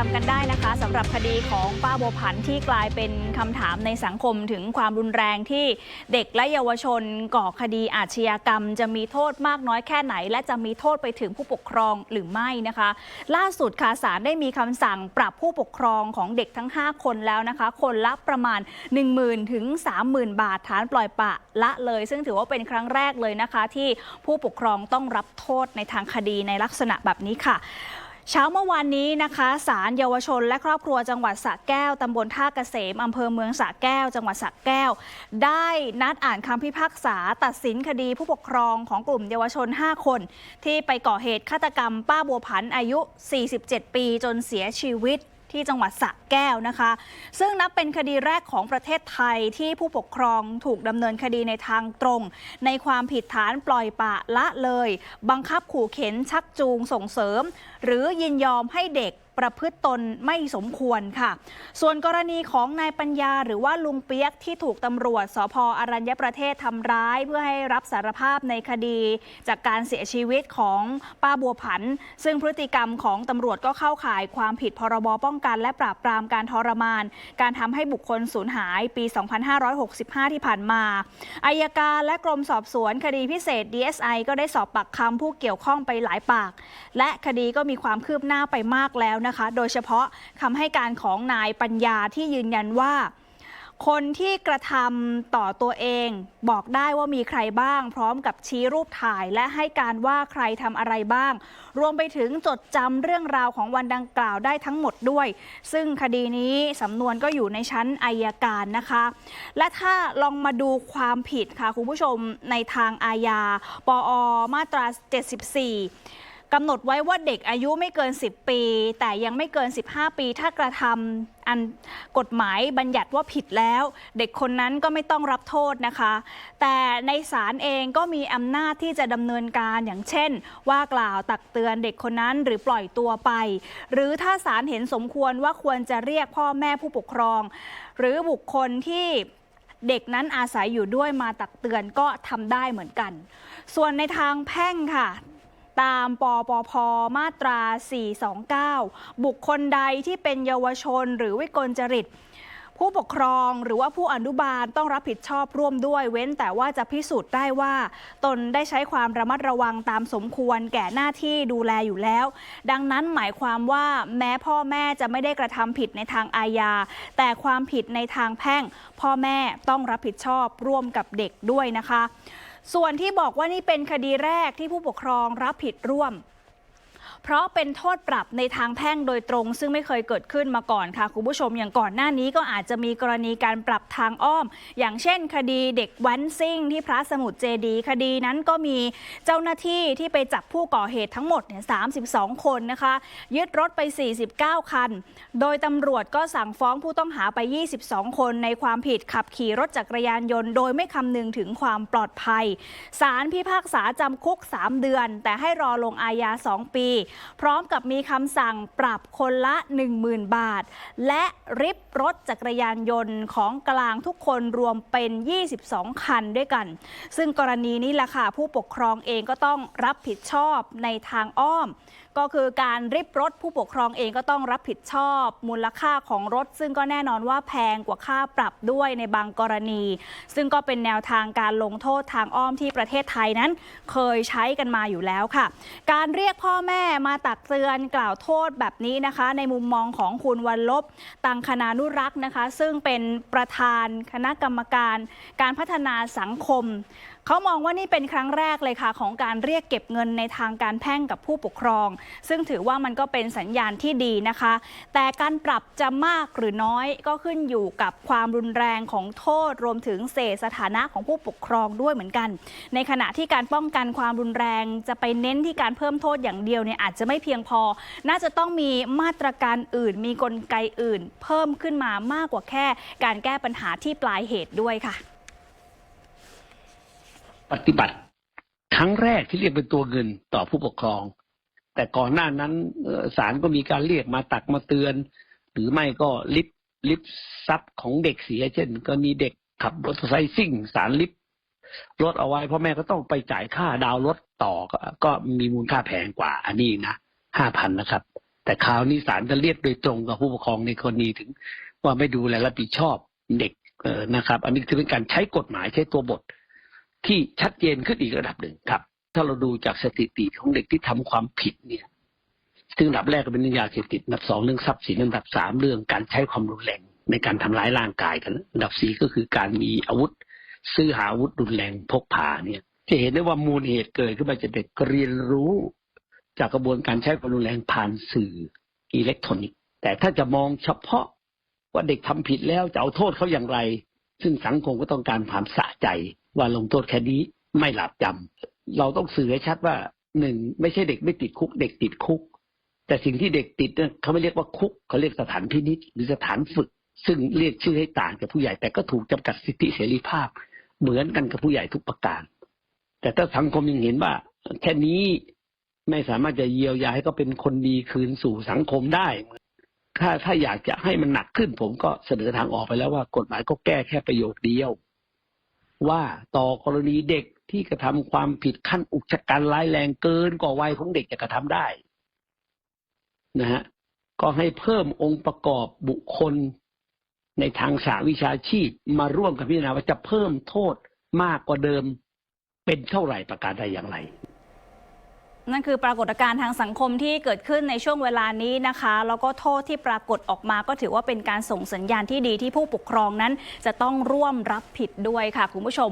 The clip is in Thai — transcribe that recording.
จำกันได้นะคะสำหรับคดีของป้าบัวผันที่กลายเป็นคำถามในสังคมถึงความรุนแรงที่เด็กและเยาวชนก่อคดีอาชญากรรม จะมีโทษมากน้อยแค่ไหน และจะมีโทษไปถึงผู้ปกครองหรือไม่นะคะ ล่าสุดค่ะศาลได้มีคำสั่งปรับผู้ปกครองของเด็กทั้ง 5 คนแล้วนะคะ คนละประมาณ 10,000ถึง30,000 บาทฐานปล่อยปะละเลย ซึ่งถือว่าเป็นครั้งแรกเลยนะคะ ที่ผู้ปกครองต้องรับโทษในทางคดีในลักษณะแบบนี้ค่ะ เช้าเมื่อวานนี้นะคะศาลเยาวชนและครอบครัวจังหวัดสระแก้ว ตำบลท่าเกษม อำเภอเมืองสระแก้ว จังหวัดสระแก้ว ได้นัดอ่านคำพิพากษาตัดสินคดีผู้ปกครองของกลุ่มเยาวชน 5 คน ที่ไปก่อเหตุฆาตกรรมป้าบัวผันอายุ 47 ปีจนเสียชีวิต ที่จังหวัดสระแก้วนะคะ ซึ่งนับเป็นคดีแรกของประเทศไทยที่ผู้ปกครองถูกดำเนินคดีในทางตรง ในความผิดฐานปล่อยปะละเลย บังคับขู่เข็นชักจูงส่งเสริม หรือยินยอมให้เด็ก ประพฤติตนไม่สมควรค่ะ ส่วนกรณีของนายปัญญาหรือว่าลุงเปียกที่ถูกตำรวจสพอรัญญประเทศทำร้าย เพื่อให้รับสารภาพในคดี จากการเสียชีวิตของป้าบัวผัน ซึ่งพฤติกรรมของตำรวจก็เข้าข่ายความผิดพรบป้องกัน และปราบปรามการทรมาน การทำให้บุคคลสูญหายปี 2565 ที่ผ่านมาอายการและกรมสอบสวนคดีพิเศษ DSI ก็ได้สอบปากคำผู้เกี่ยวข้องไปหลายปาก และคดีก็มีความคืบหน้าไปมากแล้วนะคะ โดยเฉพาะคำให้การของนายปัญญาที่ยืนยันว่า คนที่กระทำต่อตัวเอง บอกได้ว่ามีใครบ้าง พร้อมกับชี้รูปถ่ายและให้การว่าใครทำอะไรบ้าง รวมไปถึงจดจำเรื่องราวของวันดังกล่าวได้ทั้งหมดด้วย ซึ่งคดีนี้สำนวนก็อยู่ในชั้นอายการนะคะ และถ้าลองมาดูความผิดค่ะคุณผู้ชมในทางอาญา ปอ มาตรา 74 กำหนดไว้ว่าเด็กอายุไม่เกิน 10 ปี แต่ยังไม่เกิน 15 ปี ถ้ากระทำอันกฎหมายบัญญัติว่าผิดแล้ว เด็กคนนั้นก็ไม่ต้องรับโทษนะคะ แต่ในศาลเองก็มีอำนาจที่จะดำเนินการอย่างเช่น ว่ากล่าวตักเตือนเด็กคนนั้นหรือปล่อยตัวไป หรือถ้าศาลเห็นสมควรว่าควรจะเรียกพ่อแม่ผู้ปกครอง หรือบุคคลที่เด็กนั้นอาศัยอยู่ด้วยมาตักเตือนก็ทำได้เหมือนกัน ส่วนในทางแพ่งค่ะ ตามปปพมาตรา 429 บุคคลใดที่เป็นเยาวชนหรือวิกลจริตผู้ปกครองหรือว่าผู้อนุบาลต้องรับผิดชอบร่วมด้วยเว้นแต่ว่าจะพิสูจน์ได้ว่า ตนได้ใช้ความระมัดระวังตามสมควรแก่หน้าที่ดูแลอยู่แล้ว ดังนั้นหมายความว่าแม้พ่อแม่จะไม่ได้กระทำผิดในทางอาญา แต่ความผิดในทางแพ่ง พ่อแม่ต้องรับผิดชอบร่วมกับเด็กด้วยนะคะ ส่วนที่บอกว่านี่เป็นคดีแรกที่ผู้ปกครองรับผิดร่วม เพราะเป็นโทษปรับในทางแพ่งโดยตรง ซึ่งไม่เคยเกิดขึ้นมาก่อนค่ะคุณผู้ชมอย่างก่อนหน้านี้ก็อาจจะมีกรณีการปรับทางอ้อม อย่างเช่น คดีเด็กว้นซิ่ง ที่พระสมุทรเจดี คดีนั้นก็มีเจ้าหน้าที่ที่ไปจับผู้ก่อเหตุทั้งหมดเนี่ย32 คนนะคะ ยึดรถไป 49 คัน โดยตำรวจก็สั่งฟ้องผู้ต้องหาไป 22 คนในความผิดขับขี่รถจักรยานยนต์ โดยไม่คำนึงถึงความปลอดภัย ศาลพิพากษาจำคุก 3 เดือน แต่ให้รอลงอาญา 2 ปีพร้อมกับมีคำสั่งปรับคนละ 10,000 บาท และริบรถจักรยานยนต์ของกลางทุกคนรวมเป็น 22 คันด้วยกัน ซึ่งกรณีนี้แหละค่ะผู้ปกครองเองก็ต้องรับผิดชอบในทางอ้อม ก็คือการริบรถผู้ปกครองเองก็ต้องรับผิดชอบ มูลค่าของรถ ซึ่งก็แน่นอนว่าแพงกว่าค่าปรับด้วยในบางกรณี ซึ่งก็เป็นแนวทางการลงโทษทางอ้อมที่ประเทศไทยนั้น เคยใช้กันมาอยู่แล้วค่ะ การเรียกพ่อแม่มาตักเตือนกล่าวโทษแบบนี้นะคะ ในมุมมองของคุณวันลบตังคณานุรักษ์นะคะ ซึ่งเป็นประธานคณะกรรมการการพัฒนาสังคม เขามองว่านี่เป็นครั้งแรกเลยค่ะ ของการเรียกเก็บเงินในทางการแพ่งกับผู้ปกครอง ซึ่งถือว่ามันก็เป็นสัญญาณที่ดีนะคะ แต่การปรับจะมากหรือน้อยก็ขึ้นอยู่กับความรุนแรงของโทษรวมถึงเศษสถานะของผู้ปกครองด้วยเหมือนกัน ในขณะที่การป้องกันความรุนแรงจะไปเน้นที่การเพิ่มโทษอย่างเดียวเนี่ยอาจจะไม่เพียงพอ น่าจะต้องมีมาตรการอื่น มีกลไกอื่น เพิ่มขึ้นมามากกว่าแค่การแก้ปัญหาที่ปลายเหตุด้วยค่ะ ปฏิบัติ ครั้งแรกที่เรียกเป็นตัวเงินต่อผู้ปกครอง แต่ก่อนหน้านั้นศาลก็มีการเรียกมาตักมาเตือน หรือไม่ก็ลิฟลิฟทรัพย์ของเด็กเสีย เช่นก็มีเด็กขับรถไซซิ่งศาลลิฟรถเอาไว้พ่อแม่ก็ต้องไปจ่ายค่าดาวรถต่อก็ก็มีมูลค่าแพงกว่า อันนี้นะห้าพันนะครับ แต่คราวนี้ศาลจะเรียกโดยตรงกับผู้ปกครองในกรณีถึง ว่าไม่ดูแลรับผิดชอบเด็กนะครับ อันนี้คือเป็นการใช้กฎหมายใช้ตัวบท ที่ชัดเจนขึ้นอีกระดับหนึ่งครับ ถ้าเราดูจากสถิติของเด็กที่ทำความผิดเนี่ย ซึ่งอันดับแรกก็เป็นเรื่องยาเสพติดอันดับสองเรื่องทรัพย์สินอันดับสามเรื่องการใช้ความรุนแรงในการทำร้ายร่างกายกันอันดับสี่ก็คือการมีอาวุธ ซื้อหาอาวุธรุนแรงพกพาเนี่ย จะเห็นได้ว่ามูลเหตุเกิดขึ้นมาจากเด็กเรียนรู้ จากกระบวนการใช้ความรุนแรงผ่านสื่ออิเล็กทรอนิกส์แต่ถ้าจะมองเฉพาะว่าเด็กทำผิดแล้วจะเอาโทษเขาอย่างไร ซึ่งสังคมก็ต้องการความสะใจว่าลงโทษแค่นี้ไม่หลาบจำเราต้องสื่อให้ชัดว่าหนึ่งไม่ใช่เด็กไม่ติดคุก เด็กติดคุก แต่สิ่งที่เด็กติดเนี่ยเขาไม่เรียกว่าคุก เขาเรียกสถานพินิจหรือสถานฝึก ซึ่งเรียกชื่อให้ต่างจากผู้ใหญ่แต่ก็ถูกจำกัดสิทธิเสรีภาพ เหมือนกันกับผู้ใหญ่ทุกประการ แต่ถ้าสังคมยังเห็นว่า แค่นี้ไม่สามารถจะเยียวยาให้เขาเป็นคนดีคืนสู่สังคมได้ ถ้าถ้าอยากจะให้มันหนักขึ้น ผมก็เสนอทางออกไปแล้วว่า กฎหมายก็แก้แค่ประโยคเดียว ว่าต่อกรณีเด็กที่กระทำความผิดขั้นอุกชะกันร้ายแรงเกินกว่าวัยของเด็กจะกระทำได้นะฮะก็ให้เพิ่มองค์ประกอบบุคคลในทางสาวิชาชีพมาร่วมกันพิจารณาว่าจะเพิ่มโทษมากกว่าเดิมเป็นเท่าไหร่ประการใดอย่างไร นั่นคือปรากฏการณ์ทางสังคมที่เกิดขึ้นในช่วงเวลานี้นะคะ แล้วก็โทษที่ปรากฏออกมาก็ถือว่าเป็นการส่งสัญญาณที่ดีที่ผู้ปกครองนั้น จะต้องร่วมรับผิดด้วยค่ะคุณผู้ชม